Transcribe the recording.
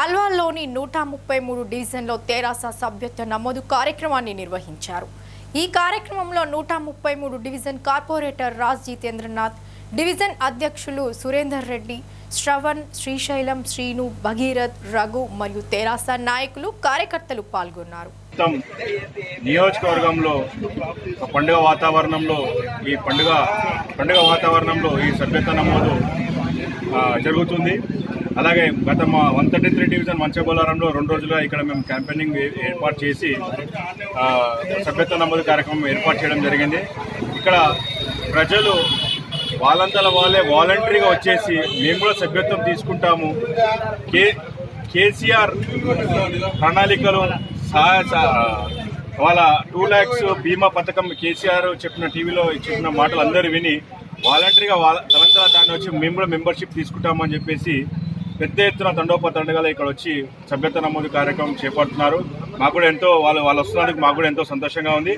అల్వాల్లోని నూట ముప్పై మూడు డివిజన్లో తెరాస సభ్యత్వ నమోదు కార్యక్రమాన్ని నిర్వహించారు. ఈ కార్యక్రమంలో నూట ముప్పై మూడు division corporator Raj Jitendranath division అధ్యక్షులు సురేందర్ రెడ్డి శ్రవణ్ శ్రీశైలం శ్రీను భగీరథ్ రఘు మరియు తెరాస నాయకులు కార్యకర్తలు పాల్గొన్నారు. నియోజకవర్గంలో పండుగ వాతావరణంలో ఈ పండుగ పండుగ వాతావరణంలో ఈ సభ్యత నమోదు జరుగుతుంది. అలాగే గత మా వన్ థర్టీ త్రీ డివిజన్ మంచబోలారంలో రెండు రోజులుగా ఇక్కడ మేము క్యాంపెయినింగ్ ఏర్పాటు చేసి సభ్యత్వ నమోదు కార్యక్రమం ఏర్పాటు చేయడం జరిగింది. ఇక్కడ ప్రజలు వాళ్ళంతల వాళ్ళే వాలంటరీగా వచ్చేసి మేము కూడా సభ్యత్వం తీసుకుంటాము. కే కేసీఆర్ ప్రణాళికలు సహాయ వాళ్ళ టూ ల్యాక్స్ బీమా పథకం కేసీఆర్ చెప్పిన టీవీలో చెప్పిన మాటలు అందరూ విని వాలంటరీగా వాళ్ళ దాన్ని వచ్చి మేము కూడా మెంబర్షిప్ తీసుకుంటామని చెప్పేసి పెద్ద ఎత్తున తండోపతండగా ఇక్కడ వచ్చి సభ్యత నమోదు కార్యక్రమం చేపడుతున్నారు. మాకు కూడా ఎంతో వాళ్ళు వాళ్ళు వస్తున్నందుకు మాకు కూడా ఎంతో సంతోషంగా ఉంది.